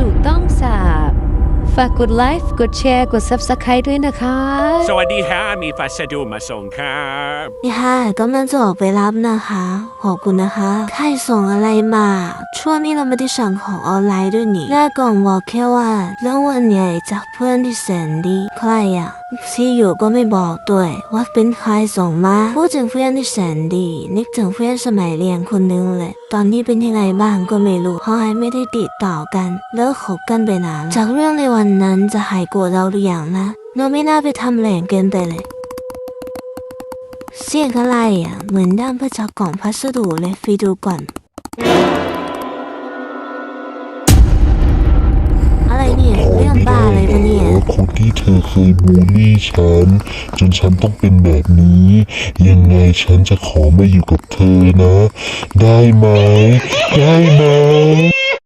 ดุต้องสาบากกดไลค์กดแชร์กด Subscribe ด้วยนะคะ สวัสดีฮะมีพัสดุมาส่งครับนี่ค่ะกำลังจะออกไปรับนะคะ ขอบคุณนะคะใครส่งอะไรมา ช่วงนี้เราไม่ได้สั่งของออนไลน์ด้วยนี่แรกก่อนบอกแค่ว่าเรื่องวันใหญ่จากเพื่อนที่แสนดีใครอะที่อยู่ก็ไม่บอกด้วยว่าเป็นใครส่งมาพูดถึงเพื่อนที่แสนดี นึกถึงเพื่อนสมัยเรียนคนนึงเลย ตอนนี้เป็นยังไงบ้างก็ไม่รู้เพราะไม่ได้ติดต่อกันเลิกคบกันไปนานจากเรื่องในวันนั้นจะหายโกรธเราหรือยังนะเราไม่น่าไปทำแรงเกินไปเลย เสียงอะไรอะ เหมือนด้ามพระจากกล่องพัสดุเลยไปดูก่อน อะไรเนี่ยเรื่องบ้าอะไรวะเนี่ย คนที่เธอเคยบูลลี่ฉัน จนฉันต้องเป็นแบบนี้ ยังไงฉันจะขอมาอยู่กับเธอนะ ได้ไหม ได้ไหม